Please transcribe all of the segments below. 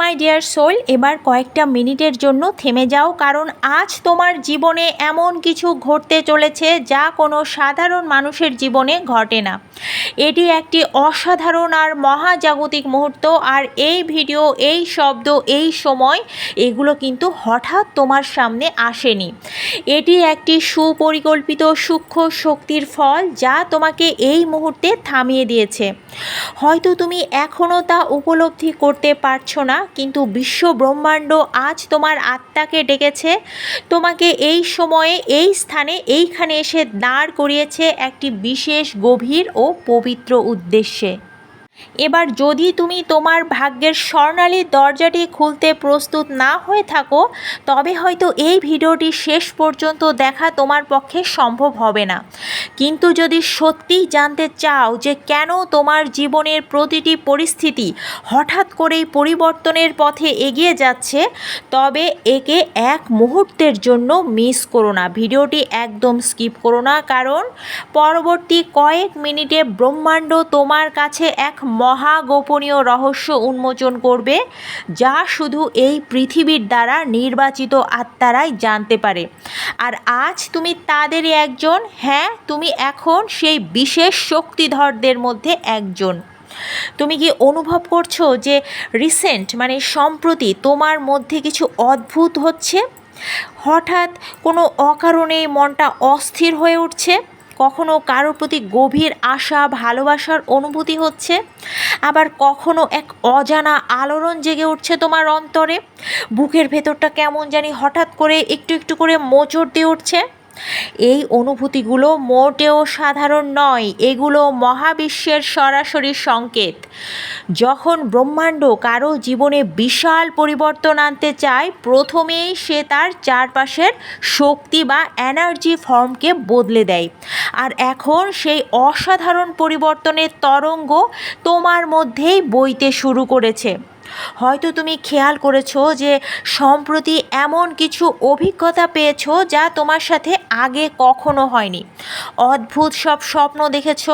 My dear soul, এবার কয়েকটা মিনিটের জন্য থেমে যাও, কারণ আজ তোমার জীবনে এমন কিছু ঘটতে চলেছে যা কোনো সাধারণ মানুষের জীবনে ঘটে না। এটি একটি অসাধারণ আর মহাজাগতিক মুহূর্ত, আর এই ভিডিও, এই শব্দ, এই সময়, এগুলো কিন্তু হঠাৎ তোমার সামনে আসেনি। এটি একটি সুপরিকল্পিত সূক্ষ্ম শক্তির ফল যা তোমাকে এই মুহূর্তে থামিয়ে দিয়েছে। হয়তো তুমি এখনও তা উপলব্ধি করতে পারছ না কিন্তু বিশ্ব ব্রহ্মাণ্ড আজ তোমার আত্মাকে ডেকেছে। তোমাকে এই সময়ে, এই স্থানে, এইখানে এসে দাঁড় করিয়েছে একটি বিশেষ গভীর ও পবিত্র উদ্দেশ্যে। এবার যদি তুমি তোমার ভাগ্যের স্বর্ণালী দরজাটি খুলতে প্রস্তুত না হয়ে থাকো, তবে হয়তো এই ভিডিওটি শেষ পর্যন্ত দেখা তোমার পক্ষে সম্ভব হবে না। কিন্তু যদি সত্যিই জানতে চাও যে কেন তোমার জীবনের প্রতিটি পরিস্থিতি হঠাৎ করেই পরিবর্তনের পথে এগিয়ে যাচ্ছে, তবে একে এক মুহূর্তের জন্য মিস করো না। ভিডিওটি একদম স্কিপ করো না, কারণ পরবর্তী কয়েক মিনিটে ব্রহ্মাণ্ড তোমার কাছে এক মহা গোপনীয় রহস্য উন্মোচন করবে, যা শুধু এই পৃথিবীর দ্বারা নির্বাচিত আত্মারাই জানতে পারে। আর আজ তুমি তাদেরই একজন হ্যাঁ তুমি এখন সেই বিশেষ শক্তিধরদের মধ্যে একজন। তুমি কি অনুভব করছ যে রিসেন্ট মানে সম্প্রতি তোমার মধ্যে কিছু অদ্ভুত হচ্ছে? হঠাৎ কোনো অকারণে মনটা অস্থির হয়ে উঠছে? কখনো কারোর প্রতি গভীর আশা, ভালোবাসার অনুভূতি হচ্ছে? আবার কখনো এক অজানা আলোড়ন জেগে উঠছে তোমার অন্তরে? বুকের ভেতরটা কেমন জানি হঠাৎ করে একটু একটু করে মোচড় দিয়ে উঠছে? এই অনুভূতিগুলো মোটেও সাধারণ নয়, এগুলো মহাবিশ্বের সরাসরি সংকেত। যখন ব্রহ্মাণ্ড কারও জীবনে বিশাল পরিবর্তন আনতে চায়, প্রথমেই সে তার চারপাশের শক্তি বা এনার্জি ফর্মকে বদলে দেয়। আর এখন সেই অসাধারণ পরিবর্তনের তরঙ্গ তোমার মধ্যেই বইতে শুরু করেছে। হয়তো তুমি খেয়াল করেছ যে সম্প্রতি এমন কিছু অভিজ্ঞতা পেয়েছ যা তোমার সাথে আগে কখনো হয়নি। অদ্ভুত সব স্বপ্ন দেখেছ,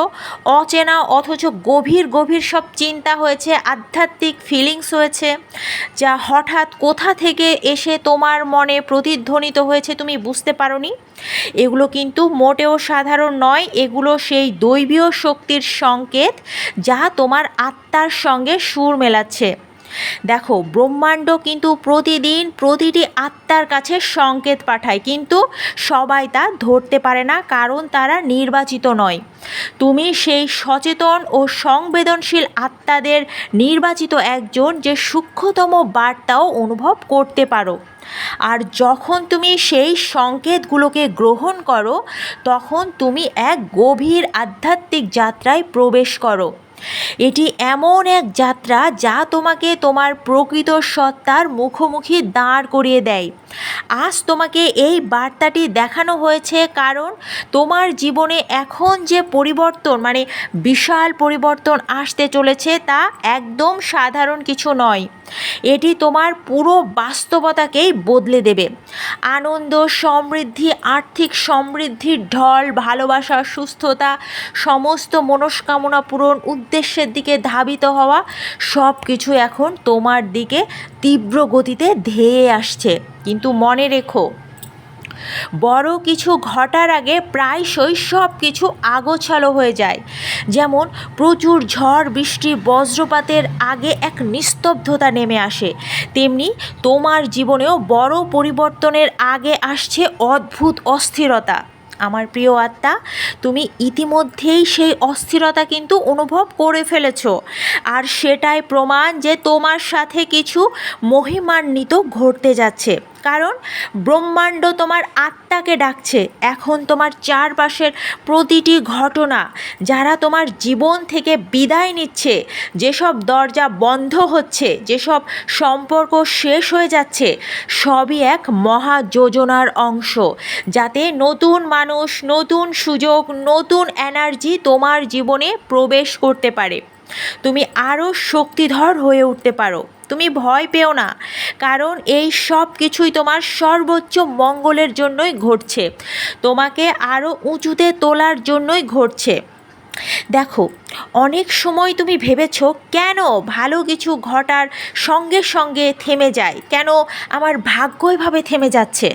অচেনা অথচ গভীর গভীর সব চিন্তা হয়েছে, আধ্যাত্মিক ফিলিংস হয়েছে, যা হঠাৎ কোথা থেকে এসে তোমার মনে প্রতিধ্বনিত হয়েছে তুমি বুঝতে পারোনি? এগুলো কিন্তু মোটেও সাধারণ নয়, এগুলো সেই দৈবীয় শক্তির সংকেত যা তোমার আত্মার সঙ্গে সুর মেলাচ্ছে। দেখো, ব্রহ্মাণ্ড কিন্তু প্রতিদিন প্রতিটি আত্মার কাছে সংকেত পাঠায়, কিন্তু সবাই তা ধরতে পারে না, কারণ তারা নির্বাচিত নয়। তুমি সেই সচেতন ও সংবেদনশীল আত্মাদের নির্বাচিত একজন যে সূক্ষ্মতম বার্তাও অনুভব করতে পারো। আর যখন তুমি সেই সংকেতগুলোকে গ্রহণ করো, তখন তুমি এক গভীর আধ্যাত্মিক যাত্রায় প্রবেশ করো। এটি এমন এক যাত্রা যা তোমাকে তোমার প্রকৃত সত্তার মুখোমুখি দাঁড় করিয়ে দেয়। আজ তোমাকে এই বার্তাটি দেখানো হয়েছে কারণ তোমার জীবনে এখন যে পরিবর্তন মানে বিশাল পরিবর্তন আসতে চলেছে তা একদম সাধারণ কিছু নয়। এটি তোমার পুরো বাস্তবতাকেই বদলে দেবে। আনন্দ, সমৃদ্ধি, আর্থিক সমৃদ্ধির ঢল, ভালোবাসা, সুস্থতা, সমস্ত মনস্কামনা পূরণ উদ্দেশ্যের দিকে ধাবিত হওয়া সব কিছু এখন তোমার দিকে তীব্র গতিতে ধেয়ে আসছে। কিন্তু মনে রেখো, বড় কিছু ঘটার আগে প্রায়শই সব কিছু আগোছালো হয়ে যায়। যেমন প্রচুর ঝড়, বৃষ্টি, বজ্রপাতের আগে এক নিস্তব্ধতা নেমে আসে। তেমনি তোমার জীবনেও বড় পরিবর্তনের আগে আসছে অদ্ভুত অস্থিরতা। আমার প্রিয় আত্মা, তুমি ইতিমধ্যেই সেই অস্থিরতা কিন্তু অনুভব করে ফেলেছ। আর সেটাই প্রমাণ যে তোমার সাথে কিছু মহিমান্বিত ঘটতে যাচ্ছে। কারণ ব্রহ্মাণ্ড তোমার আত্মাকে ডাকছে। এখন তোমার চারপাশের প্রতিটি ঘটনা যারা তোমার জীবন থেকে বিদায় নিচ্ছে, যেসব দরজা বন্ধ হচ্ছে, যেসব সম্পর্ক শেষ হয়ে যাচ্ছে, সবই এক মহা যোজনার অংশ। যাতে নতুন মানুষ, নতুন সুযোগ, নতুন এনার্জি তোমার জীবনে প্রবেশ করতে পারে। তুমি আরও শক্তিধর হয়ে উঠতে পারো। তুমি ভয় পেও না, কারণ এই সব কিছুই তোমার সর্বোচ্চ মঙ্গলের জন্যই ঘটছে। তোমাকে আরও উঁচুতে তোলার জন্যই ঘটছে। দেখো, অনেক সময় তুমি ভেবেছ, কেন ভালো কিছু ঘটার সঙ্গে সঙ্গে থেমে যায়? কেন আমার ভাগ্য এভাবে থেমে যাচ্ছে?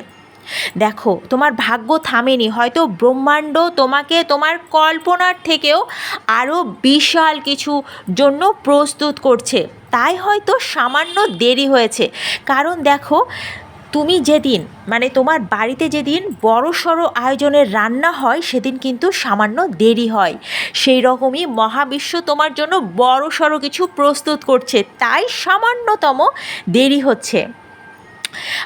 দেখো, তোমার ভাগ্য থামেনি, হয়তো ব্রহ্মাণ্ড তোমাকে তোমার কল্পনার থেকেও আরও বিশাল কিছু জন্য প্রস্তুত করছে। তাই হয়তো সামান্য দেরি হয়েছে। কারণ দেখো, তুমি যেদিন মানে তোমার বাড়িতে যেদিন বড় সড়ো আয়োজনের রান্না হয়, সেদিন কিন্তু সামান্য দেরি হয়। সেই রকমই মহাবিশ্ব তোমার জন্য বড় সড়ো কিছু প্রস্তুত করছে। তাই সামান্যতম দেরি হচ্ছে।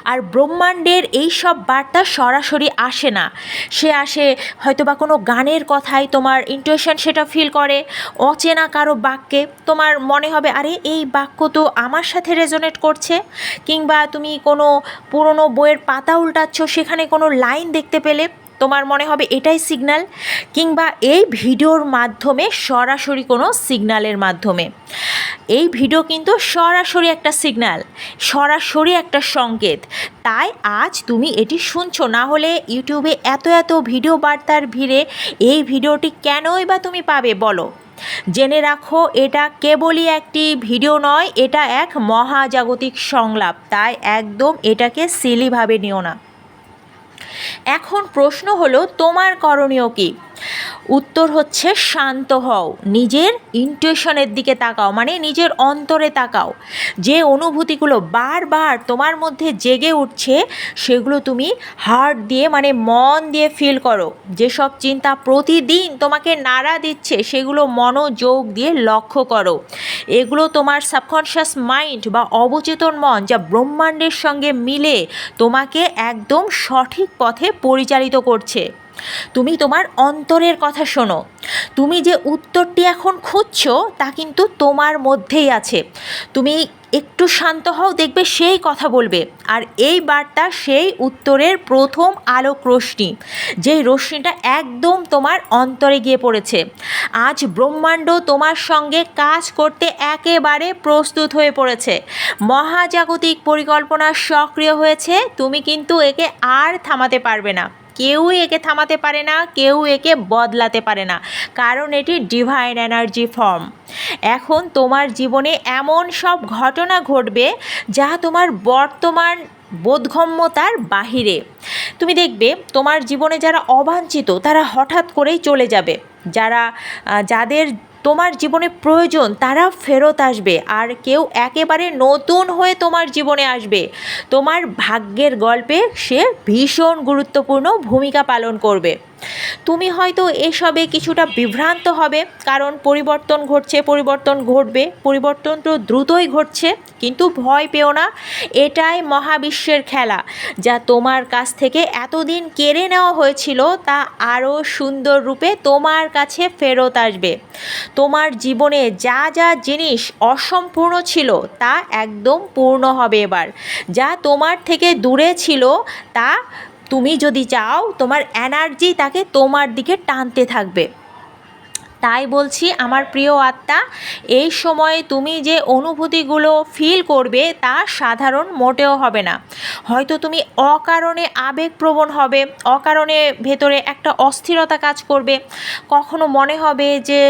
আর ব্রহ্মাণ্ডের এই সব বার্তা সরাসরি আসে না। সে আসে হয়তো বা কোনো গানের কথায়, তোমার ইন্টুয়েশন সেটা ফিল করে, অচেনা কারও বাক্যে, তোমার মনে হবে, আরে, এই বাক্য তো আমার সাথে রেজোনেট করছে। কিংবা তুমি কোনো পুরনো বইয়ের পাতা উল্টাচ্ছ, সেখানে কোনো লাইন দেখতে পেলে তোমার মনে হবে এটাই সিগনাল কিংবা এই ভিডিওর মাধ্যমে সরাসরি কোনো সিগনালের মাধ্যমে। এই ভিডিও কিন্তু সরাসরি একটা সিগনাল সরাসরি একটা সংকেত। তাই আজ তুমি এটি শুনছো, না হলে ইউটিউবে এত এত ভিডিও বার্তার ভিড়ে এই ভিডিওটি কেনই বা তুমি পাবে বলো? জেনে রাখো, এটা কেবলই একটি ভিডিও নয়, এটা এক মহাজাগতিক সংলাপ। তাই একদম এটাকে সিলিভাবে নিও না। এখন প্রশ্ন হলো তোমার করণীয় কী? উত্তর হচ্ছে শান্ত হও, নিজের ইনটিউশনের দিকে তাকাও মানে নিজের অন্তরে তাকাও। যে অনুভূতিগুলো বারবার তোমার মধ্যে জেগে উঠছে, সেগুলো তুমি হার্ট দিয়ে মানে মন দিয়ে ফিল করো। যেসব চিন্তা প্রতিদিন তোমাকে নাড়া দিচ্ছে, সেগুলো মনোযোগ দিয়ে লক্ষ্য করো। এগুলো তোমার সাবকনশিয়াস মাইন্ড বা অবচেতন মন যা ব্রহ্মাণ্ডের সঙ্গে মিলে তোমাকে একদম সঠিক পথে পরিচালিত করছে। তুমি তোমার অন্তরের কথা শোনো। তুমি যে উত্তরটি এখন খুঁজছো, তা কিন্তু তোমার মধ্যেই আছে। তুমি একটু শান্ত হও, দেখবে সেই কথা বলবে। আর এই বার্তা সেই উত্তরের প্রথম আলোক রশ্মি, যেই রশ্মিটা একদম তোমার অন্তরে গিয়ে পড়েছে। আজ ব্রহ্মাণ্ড তোমার সঙ্গে কাজ করতে একেবারে প্রস্তুত হয়ে পড়েছে। মহাজাগতিক পরিকল্পনা সক্রিয় হয়েছে, তুমি কিন্তু একে আর থামাতে পারবে না। কেউই একে থামাতে পারে না, কেউ একে বদলাতে পারে না। কারণ এটি ডিভাইন এনার্জি ফর্ম এখন তোমার জীবনে এমন সব ঘটনা ঘটবে যা তোমার বর্তমান বোধগম্যতার বাহিরে। তুমি দেখবে, তোমার জীবনে যারা অবাঞ্ছিত, তারা হঠাৎ করেই চলে যাবে। যারা যাদের তোমার জীবনে প্রয়োজন, তারা ফেরত আসবে আর কেউ একেবারে নতুন হয়ে তোমার জীবনে আসবে। তোমার ভাগ্যের গল্পে সে ভীষণ গুরুত্বপূর্ণ ভূমিকা পালন করবে। তুমি হয়তো এসবে কিছুটা বিভ্রান্ত হবে, কারণ পরিবর্তন ঘটছে, পরিবর্তন ঘটবে। পরিবর্তন তো দ্রুতই ঘটছে, কিন্তু ভয় পেও না, এটাই মহাবিশ্বের খেলা, যা তোমার কাছ থেকে এতদিন কেড়ে নেওয়া হয়েছিল, তা আরও সুন্দর রূপে তোমার কাছে ফেরত আসবে। তোমার জীবনে যা যা জিনিস অসম্পূর্ণ ছিল, তা একদম পূর্ণ হবে এবার। যা তোমার থেকে দূরে ছিল, তা তুমি যদি চাও তোমার এনার্জি তাকে তোমার দিকে টানতে থাকবে। তাই বলছি, আমার প্রিয় আত্মা, এই সময়ে তুমি যে অনুভূতিগুলো ফিল করবে তা সাধারণ মোটেও হবে না। হয়তো তুমি অকারণে আবেগপ্রবণ হবে, অকারণে ভেতরে একটা অস্থিরতা কাজ করবে। কখনো মনে হবে যে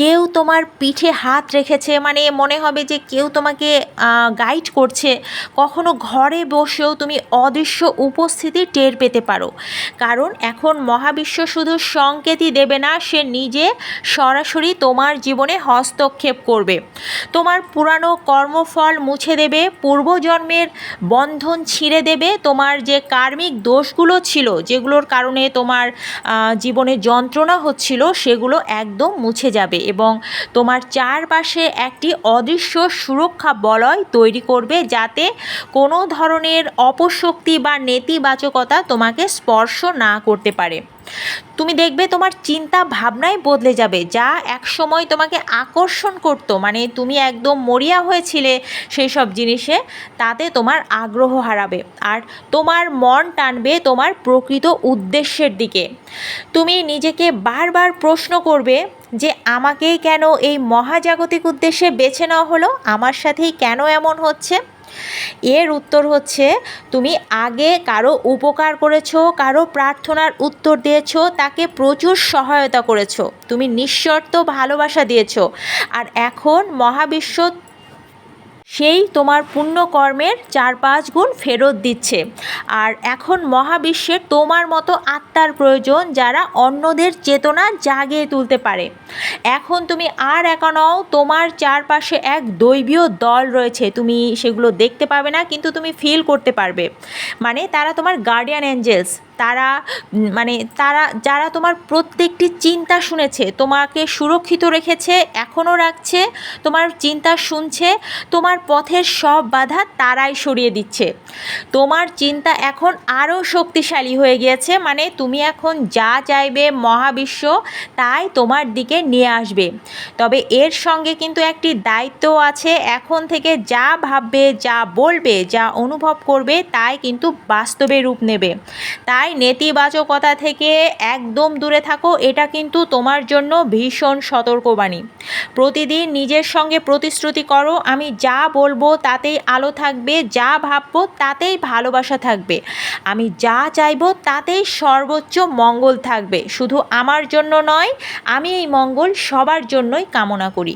কেউ তোমার পিঠে হাত রেখেছে মানে মনে হবে যে কেউ তোমাকে গাইড করছে। কখনো ঘরে বসেও তুমি অদৃশ্য উপস্থিতি টের পেতে পারো। কারণ এখন মহাবিশ্ব শুধু সংকেতই দেবে না, সে নিজে সরাসরি তোমার জীবনে হস্তক্ষেপ করবে। তোমার পুরানো কর্মফল মুছে দেবে, পূর্বজন্মের বন্ধন ছিঁড়ে দেবে, তোমার যে কার্মিক দোষগুলো ছিল, যেগুলোর কারণে তোমার জীবনে যন্ত্রণা হচ্ছিল, সেগুলো একদম মুছে যাবে এবং তোমার চারপাশে একটি অদৃশ্য সুরক্ষা বলয় তৈরি করবে, যাতে কোনো ধরনের অপশক্তি বা নেতিবাচকতা তোমাকে স্পর্শ না করতে পারে। তুমি দেখবে তোমার চিন্তা ভাবনাই বদলে যাবে, যা এক সময় তোমাকে আকর্ষণ করতো। মানে তুমি একদম মরিয়া হয়েছিলে সেই সব জিনিসে, তাতে তোমার আগ্রহ হারাবে। আর তোমার মন টানবে তোমার প্রকৃত উদ্দেশ্যের দিকে। তুমি নিজেকে বারবার প্রশ্ন করবে যে আমাকেই কেন এই মহাজাগতিক উদ্দেশ্যে বেছে নেওয়া হলো? আমার সাথেই কেন এমন হচ্ছে? এর উত্তর হচ্ছে, তুমি আগে কারও উপকার করেছ, কারও প্রার্থনার উত্তর দিয়েছ, তাকে প্রচুর সহায়তা করেছ। তুমি নিঃশর্ত ভালোবাসা দিয়েছ। আর এখন মহাবিশ্ব সেই তোমার পুণ্যকর্মের চার পাঁচ গুণ ফেরত দিচ্ছে। আর এখন মহাবিশ্বের তোমার মতো আত্মার প্রয়োজন যারা অন্যদের চেতনা জাগিয়ে তুলতে পারে। এখন তুমি আর একা নও, তোমার চারপাশে এক দৈবীয় দল রয়েছে। তুমি সেগুলো দেখতে পাবে না, কিন্তু তুমি ফিল করতে পারবে। মানে তারা তোমার গার্ডিয়ান অ্যাঞ্জেলস তারা মানে তারা, যারা তোমার প্রত্যেকটি চিন্তা শুনেছে, তোমাকে সুরক্ষিত রেখেছে এখনও রাখছে, তোমার চিন্তা শুনছে, তোমার পথের সব বাধা তারাই সরিয়ে দিচ্ছে। তোমার চিন্তা এখন আরও শক্তিশালী হয়ে গিয়েছে মানে তুমি এখন যা চাইবে মহাবিশ্ব, তাই তোমার দিকে নিয়ে আসবে। তবে এর সঙ্গে কিন্তু একটি দায়িত্ব আছে, এখন থেকে যা ভাববে, যা বলবে, যা অনুভব করবে, তাই কিন্তু বাস্তবে রূপ নেবে। তাই নেতিবাচকতা থেকে একদম দূরে থাকো, এটা কিন্তু তোমার জন্য ভীষণ সতর্কবাণী। প্রতিদিন নিজের সঙ্গে প্রতিশ্রুতি করো, আমি যা বলব তাতেই আলো থাকবে, যা ভাববো তাতেই ভালোবাসা থাকবে। আমি যা চাইব তাতেই সর্বোচ্চ মঙ্গল থাকবে। শুধু আমার জন্য নয়, আমি এই মঙ্গল সবার জন্যই কামনা করি।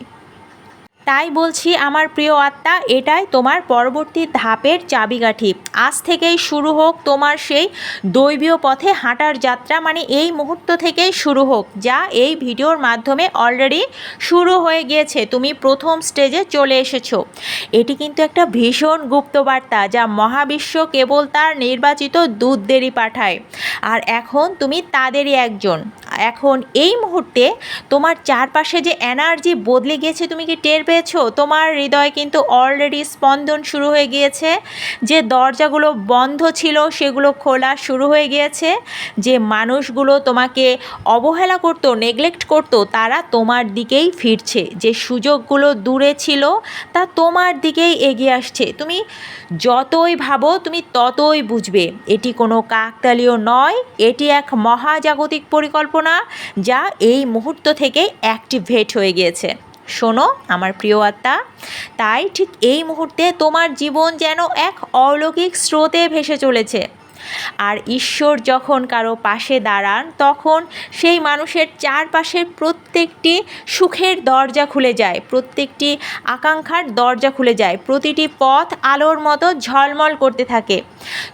তাই বলছি আমার প্রিয় আত্মা, এটাই তোমার পরবর্তী ধাপের চাবিকাঠি। আজ থেকেই শুরু হোক তোমার সেই দৈবীয় পথে হাঁটার যাত্রা মানে এই মুহূর্ত থেকেই শুরু হোক, যা এই ভিডিওর মাধ্যমে অলরেডি শুরু হয়ে গিয়েছে, তুমি প্রথম স্টেজে চলে এসেছ। এটি কিন্তু একটা ভীষণ গুপ্ত বার্তা, যা মহাবিশ্ব কেবল তার নির্বাচিত দূতদেরই পাঠায়, আর এখন তুমি তাদেরই একজন। এখন এই মুহূর্তে তোমার চারপাশে যে এনার্জি বদলে গিয়েছে, তুমি কি টের পেয়েছ? তোমার হৃদয় কিন্তু অলরেডি স্পন্দন শুরু হয়ে গিয়েছে। যে দরজাগুলো বন্ধ ছিল, সেগুলো খোলা শুরু হয়ে গিয়েছে। যে মানুষগুলো তোমাকে অবহেলা করতো নেগলেক্ট করতো, তারা তোমার দিকেই ফিরছে। যে সুযোগগুলো দূরে ছিল, তা তোমার দিকেই এগিয়ে আসছে। তুমি যতই ভাবো, তুমি ততই বুঝবে। এটি কোনো কাকতালীয় নয়, এটি এক মহাজাগতিক পরিকল্পনা, যা এই মুহূর্ত থেকে অ্যাক্টিভেট হয়ে গিয়েছে। শোনো, আমার প্রিয় আত্মা, তাই ঠিক এই মুহূর্তে তোমার জীবন যেন এক অলৌকিক স্রোতে ভেসে চলেছে। আর ঈশ্বর যখন কারও পাশে দাঁড়ান, তখন সেই মানুষের চারপাশের প্রত্যেকটি সুখের দরজা খুলে যায়, প্রত্যেকটি আকাঙ্ক্ষার দরজা খুলে যায়, প্রতিটি পথ আলোর মতো ঝলমল করতে থাকে।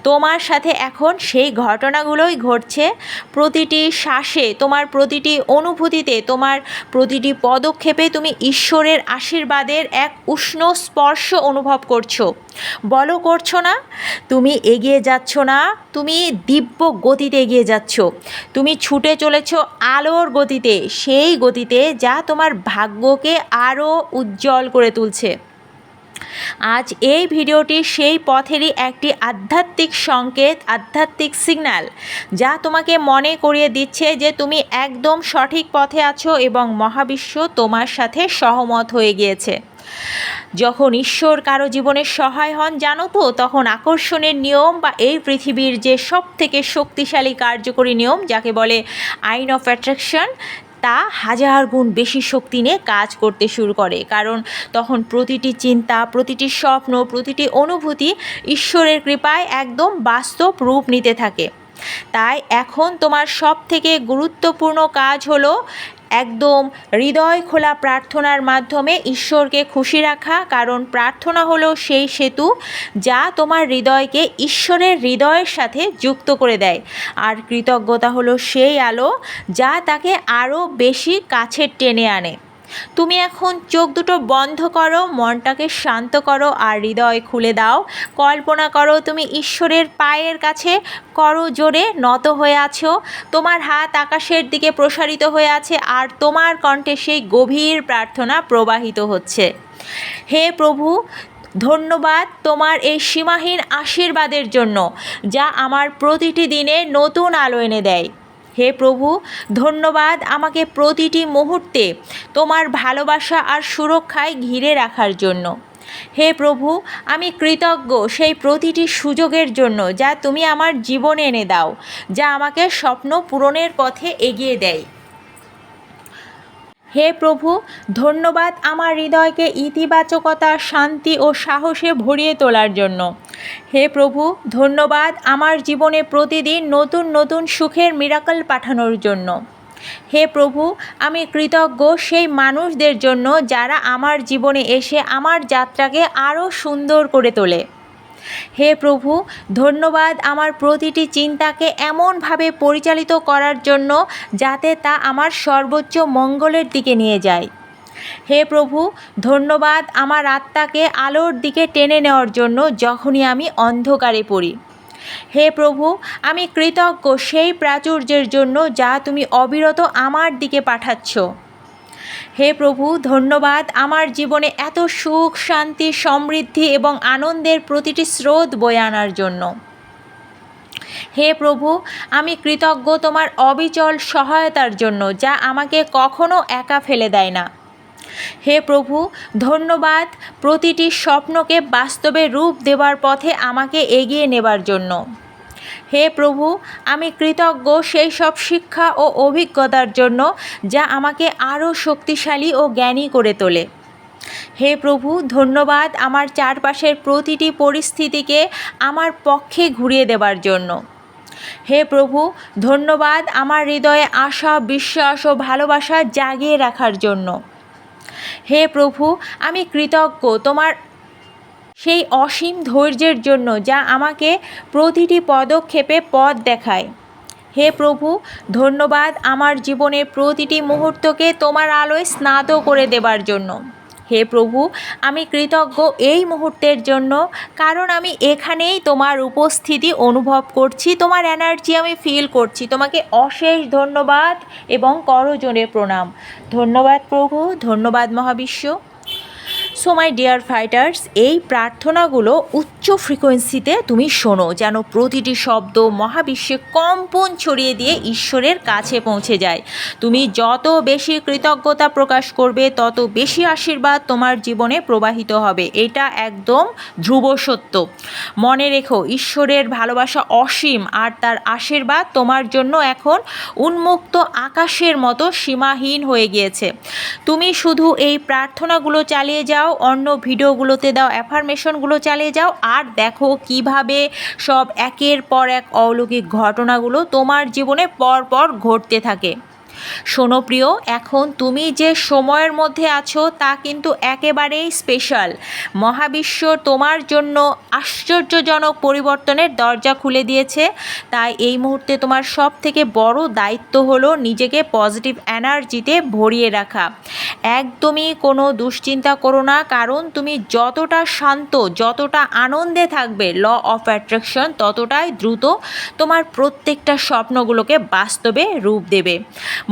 তোমার সাথে এখন সেই ঘটনাগুলোই ঘটছে, প্রতিটি শ্বাসে, তোমার প্রতিটি অনুভূতিতে, তোমার প্রতিটি পদক্ষেপে তুমি ঈশ্বরের আশীর্বাদের এক উষ্ণ স্পর্শ অনুভব করছ। বলো, করছ না? তুমি এগিয়ে যাচ্ছ না? তুমি দিব্য গতিতে এগিয়ে যাচ্ছ। তুমি ছুটে চলেছ আলোর গতিতে, সেই গতিতে যা তোমার ভাগ্যকে আরও উজ্জ্বল করে তুলছে। আজ এই ভিডিওটি সেই পথেরই একটি আধ্যাত্মিক সংকেত, আধ্যাত্মিক সিগন্যাল, যা তোমাকে মনে করিয়ে দিচ্ছে যে তুমি একদম সঠিক পথে আছো এবং মহাবিশ্ব তোমার সাথে সহমত হয়ে গিয়েছে। যখন ঈশ্বর কারও জীবনের সহায় হন, জানো তো, তখন আকর্ষণের নিয়ম বা এই পৃথিবীর যে সব থেকে শক্তিশালী কার্যকরী নিয়ম, যাকে বলে আইন অফ অ্যাট্রাকশন, তা হাজার গুণ বেশি শক্তি নিয়ে কাজ করতে শুরু করে। কারণ তখন প্রতিটি চিন্তা, প্রতিটি স্বপ্ন, প্রতিটি অনুভূতি ঈশ্বরের কৃপায় একদম বাস্তব রূপ নিতে থাকে। তাই এখন তোমার সব থেকে গুরুত্বপূর্ণ কাজ হলো একদম হৃদয় খোলা প্রার্থনার মাধ্যমে ঈশ্বরকে খুশি রাখা, কারণ প্রার্থনা হলো সেই সেতু যা তোমার হৃদয়কে ঈশ্বরের হৃদয়ের সাথে যুক্ত করে দেয়। আর কৃতজ্ঞতা হলো সেই আলো যা তাকে আরও বেশি কাছে টেনে আনে। তুমি এখন চোখ দুটো বন্ধ করো, মনটাকে শান্ত করো আর হৃদয় খুলে দাও। কল্পনা করো তুমি ঈশ্বরের পায়ের কাছে করো জোরে নত হয়ে আছো। তোমার হাত আকাশের দিকে প্রসারিত হয়ে আছে আর তোমার কণ্ঠে সেই গভীর প্রার্থনা প্রবাহিত হচ্ছে। হে প্রভু, ধন্যবাদ তোমার এই সীমাহীন আশীর্বাদের জন্য যা আমার প্রতিটি দিনে নতুন আলো এনে দেয়। হে প্রভু, ধন্যবাদ আমাকে প্রতিটি মুহূর্তে তোমার ভালোবাসা আর সুরক্ষায় ঘিরে রাখার জন্য। হে প্রভু, আমি কৃতজ্ঞ সেই প্রতিটি সুযোগের জন্য যা তুমি আমার জীবনে এনে দাও, যা আমাকে স্বপ্ন পূরণের পথে এগিয়ে দেয়। হে প্রভু, ধন্যবাদ আমার হৃদয়কে ইতিবাচকতা, শান্তি ও সাহসে ভরিয়ে তোলার জন্য। হে প্রভু, ধন্যবাদ আমার জীবনে প্রতিদিন নতুন নতুন সুখের মিরাকল পাঠানোর জন্য। হে প্রভু, আমি কৃতজ্ঞ সেই মানুষদের জন্য যারা আমার জীবনে এসে আমার যাত্রাকে আরও সুন্দর করে তোলে। হে প্রভু, ধন্যবাদ আমার প্রতিটি চিন্তাকে এমনভাবে পরিচালিত করার জন্য যাতে তা আমার সর্বোচ্চ মঙ্গলের দিকে নিয়ে যায়। হে প্রভু, ধন্যবাদ আমার আত্মাকে আলোর দিকে টেনে নেওয়ার জন্য যখনই আমি অন্ধকারে পড়ি। হে প্রভু, আমি কৃতজ্ঞ সেই প্রাচুর্যের জন্য যা তুমি অবিরত আমার দিকে পাঠাচ্ছ। হে প্রভু, ধন্যবাদ আমার জীবনে এত সুখ, শান্তি, সমৃদ্ধি এবং আনন্দের প্রতিটি স্রোত বয়ে আনার জন্য। হে প্রভু, আমি কৃতজ্ঞ তোমার অবিচল সহায়তার জন্য যা আমাকে কখনো একা ফেলে দেয় না। হে প্রভু, ধন্যবাদ প্রতিটি স্বপ্নকে বাস্তবে রূপ দেওয়ার পথে আমাকে এগিয়ে নেবার জন্য। হে প্রভু, আমি কৃতজ্ঞ সেই সব শিক্ষা ও অভিজ্ঞতার জন্য যা আমাকে আরও শক্তিশালী ও জ্ঞানী করে তোলে। হে প্রভু, ধন্যবাদ আমার চারপাশের প্রতিটি পরিস্থিতিকে আমার পক্ষে ঘুরিয়ে দেবার জন্য। হে প্রভু, ধন্যবাদ আমার হৃদয়ে আশা, বিশ্বাস ও ভালোবাসা জাগিয়ে রাখার জন্য। হে প্রভু, আমি কৃতজ্ঞ তোমার সেই অসীম ধৈর্যের জন্য যা আমাকে প্রতিটি পদক্ষেপে পথ দেখায়। হে প্রভু, ধন্যবাদ আমার জীবনের প্রতিটি মুহূর্তকে তোমার আলোয় স্নাত করে দেবার জন্য। হে প্রভু, আমি কৃতজ্ঞ এই মুহূর্তের জন্য, কারণ আমি এখানেই তোমার উপস্থিতি অনুভব করছি, তোমার এনার্জি আমি ফিল করছি। তোমাকে অশেষ ধন্যবাদ এবং করজনে প্রণাম। ধন্যবাদ প্রভু, ধন্যবাদ মহাবিশ্ব। সো মাই ডিয়ার ফাইটার্স এই প্রার্থনাগুলো উচ্চ ফ্রিকোয়েন্সিতে তুমি শোনো, যেন প্রতিটি শব্দ মহাবিশ্বে কম্পন ছড়িয়ে দিয়ে ঈশ্বরের কাছে পৌঁছে যায়। তুমি যত বেশি কৃতজ্ঞতা প্রকাশ করবে, তত বেশি আশীর্বাদ তোমার জীবনে প্রবাহিত হবে। এটা একদম ধ্রুব সত্য। মনে রেখো, ঈশ্বরের ভালোবাসা অসীম, আর তার আশীর্বাদ তোমার জন্য এখন উন্মুক্ত আকাশের মতো সীমাহীন হয়ে গিয়েছে। তুমি শুধু এই প্রার্থনাগুলো চালিয়ে যাও অন্য ভিডিওগুলোতে দাও অ্যাফার্মেশনগুলো চালিয়ে যাও, আর দেখো কীভাবে সব একের পর এক অলৌকিক ঘটনাগুলো তোমার জীবনে পর পর ঘটতে থাকে। শোনো প্রিয়, এখন তুমি যে সময়ের মধ্যে আছো তা কিন্তু একেবারেই স্পেশাল মহাবিশ্ব তোমার জন্য আশ্চর্যজনক পরিবর্তনের দরজা খুলে দিয়েছে। তাই এই মুহূর্তে তোমার সব থেকে বড় দায়িত্ব হলো নিজেকে পজিটিভ এনার্জিতে ভরিয়ে রাখা। একদমই কোনো দুশ্চিন্তা করো না, কারণ তুমি যতটা শান্ত, যতটা আনন্দে থাকবে ল অফ অ্যাট্রাকশন ততটাই দ্রুত তোমার প্রত্যেকটা স্বপ্নগুলোকে বাস্তবে রূপ দেবে।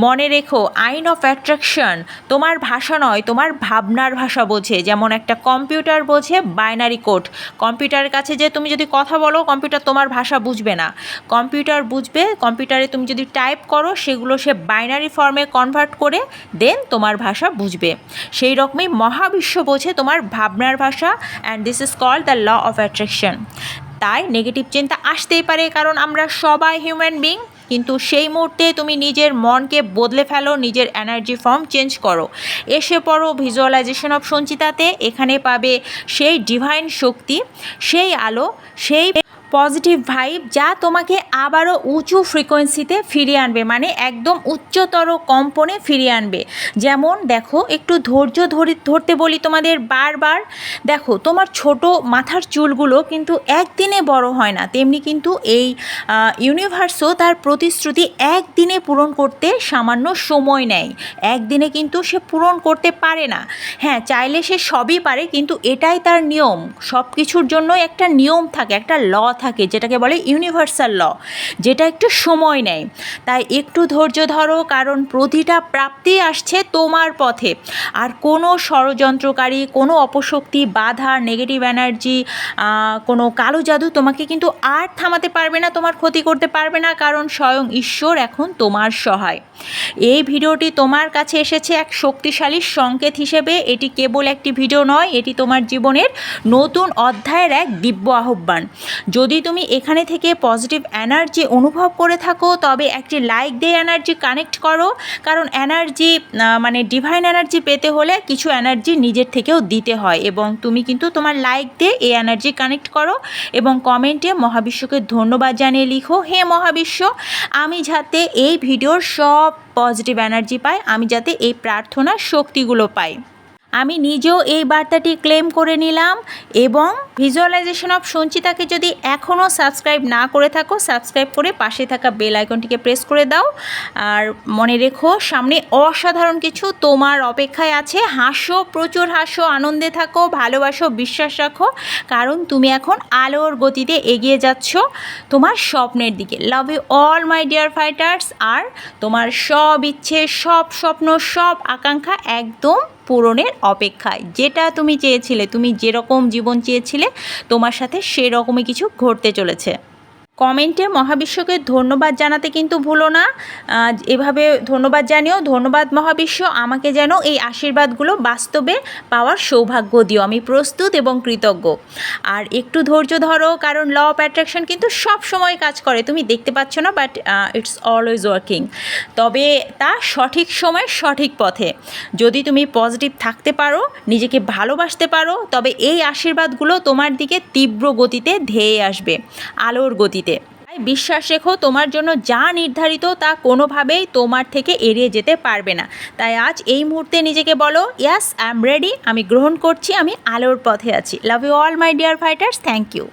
মনে রেখো, আইন অফ অ্যাট্রাকশন তোমার ভাষা নয়, তোমার ভাবনার ভাষা বোঝে। যেমন একটা কম্পিউটার বোঝে বাইনারি কোড। কম্পিউটারের কাছে যে তুমি যদি কথা বলো, কম্পিউটার তোমার ভাষা বুঝবে না। কম্পিউটার বুঝবে, কম্পিউটারে তুমি যদি টাইপ করো, সেগুলো সে বাইনারি ফর্মে কনভার্ট করে দেন তোমার ভাষা বুঝবে। সেই রকমই মহাবিশ্ব বোঝে তোমার ভাবনার ভাষা and this is called the law of attraction তাই নেগেটিভ চিন্তা আসতেই পারে, কারণ আমরা সবাই হিউম্যান বিং কিন্তু সেই মুহূর্তে তুমি নিজের মনকে বদলে ফেলো, নিজের এনার্জি ফর্ম চেঞ্জ করো। এসে পড়ো ভিজুয়ালাইজেশন অফ সঞ্চিতাতে, এখানে পাবে সেই ডিভাইন শক্তি, সেই আলো, সেই পজিটিভ ভাইব যা তোমাকে আবারও উঁচু ফ্রিকোয়েন্সিতে ফিরিয়ে আনবে মানে একদম উচ্চতর কম্পনে ফিরিয়ে আনবে। যেমন দেখো, একটু ধৈর্য ধরে, ধরতে বলি তোমাদের বারবার, দেখো তোমার ছোট মাথার চুলগুলো কিন্তু একদিনে বড় হয় না, তেমনি কিন্তু এই ইউনিভার্সও তার প্রতিশ্রুতি একদিনে পূরণ করতে সামান্য সময় নেয়। একদিনে কিন্তু সে পূরণ করতে পারে না। হ্যাঁ চাইলে সে সবই পারে, কিন্তু এটাই তার নিয়ম। সব কিছুর জন্য একটা নিয়ম থাকে, একটা ল থাকে, যেটাকে বলে ইউনিভার্সাল ল যেটা একটু সময় নেয়। তাই একটু ধৈর্য ধরো, কারণ প্রতিটা প্রাপ্তি আসছে তোমার পথে। আর কোনো ষড়যন্ত্রকারী, কোনো অপশক্তি, বাধা নেগেটিভ এনার্জি কোনো কালো জাদু তোমাকে কিন্তু আর থামাতে পারবে না, তোমার ক্ষতি করতে পারবে না, কারণ স্বয়ং ঈশ্বর এখন তোমার সহায়। এই ভিডিওটি তোমার কাছে এসেছে এক শক্তিশালী সংকেত হিসেবে। এটি কেবল একটি ভিডিও নয়, এটি তোমার জীবনের নতুন অধ্যায়ের এক দিব্য আহ্বান। যদি যদি তুমি এখানে থেকে পজিটিভ এনার্জি অনুভব করে থাকো, তবে একটি লাইক দিয়ে এনার্জি কানেক্ট করো। কারণ এনার্জি মানে ডিভাইন এনার্জি পেতে হলে কিছু এনার্জি নিজের থেকেও দিতে হয় এবং তুমি কিন্তু তোমার লাইক দিয়ে এই এনার্জি কানেক্ট করো এবং কমেন্টে মহাবিশ্বকে ধন্যবাদ জানিয়ে লিখো, হে মহাবিশ্ব, আমি যাতে এই ভিডিওর সব পজিটিভ এনার্জি পাই, আমি যাতে এই প্রার্থনার শক্তিগুলো পাই। আমি নিজেও এই বার্তাটি ক্লেম করে নিলাম এবং ভিজুয়ালাইজেশন অফ সঞ্চিতাকে যদি এখনও সাবস্ক্রাইব না করে থাকো, সাবস্ক্রাইব করে পাশে থাকা বেল আইকনটিকে প্রেস করে দাও। আর মনে রেখো, সামনে অসাধারণ কিছু তোমার অপেক্ষায় আছে। হাসো, প্রচুর হাসো, আনন্দে থাকো, ভালোবাসো, বিশ্বাস রাখো। কারণ তুমি এখন আলোর গতিতে এগিয়ে যাচ্ছ তোমার স্বপ্নের দিকে। Love you all my dear fighters আর তোমার সব ইচ্ছে, সব স্বপ্ন, সব আকাঙ্ক্ষা একদম পূরণের অপেক্ষায়। যেটা তুমি চেয়েছিলে, তুমি যেরকম জীবন চেয়েছিলে, তোমার সাথে সেরকমই কিছু ঘটতে চলেছে। কমেন্টে মহাবিশ্বকে ধন্যবাদ জানাতে কিন্তু ভুলো না। এভাবে ধন্যবাদ জানিও, ধন্যবাদ মহাবিশ্ব, আমাকে যেন এই আশীর্বাদগুলো বাস্তবে পাওয়ার সৌভাগ্য দিও। আমি প্রস্তুত এবং কৃতজ্ঞ। আর একটু ধৈর্য ধরো, কারণ ল অফ অ্যাট্রাকশন কিন্তু সব সময় কাজ করে। তুমি দেখতে পাচ্ছ না বাট ইটস অলওয়েজ ওয়ার্কিং তবে তা সঠিক সময়, সঠিক পথে। যদি তুমি পজিটিভ থাকতে পারো, নিজেকে ভালোবাসতে পারো, তবে এই আশীর্বাদগুলো তোমার দিকে তীব্র গতিতে ধেয়ে আসবে, আলোর গতিতে। বিশ্বাস রেখো, তোমার জন্য যা নির্ধারিত তা কোনোভাবেই তোমার থেকে এড়িয়ে যেতে পারবে না। তাই আজ এই মুহূর্তে নিজেকে বলো ইয়াস আই এম রেডি আমি গ্রহণ করছি, আমি আলোর পথে আছি। Love you all my dear fighters thank you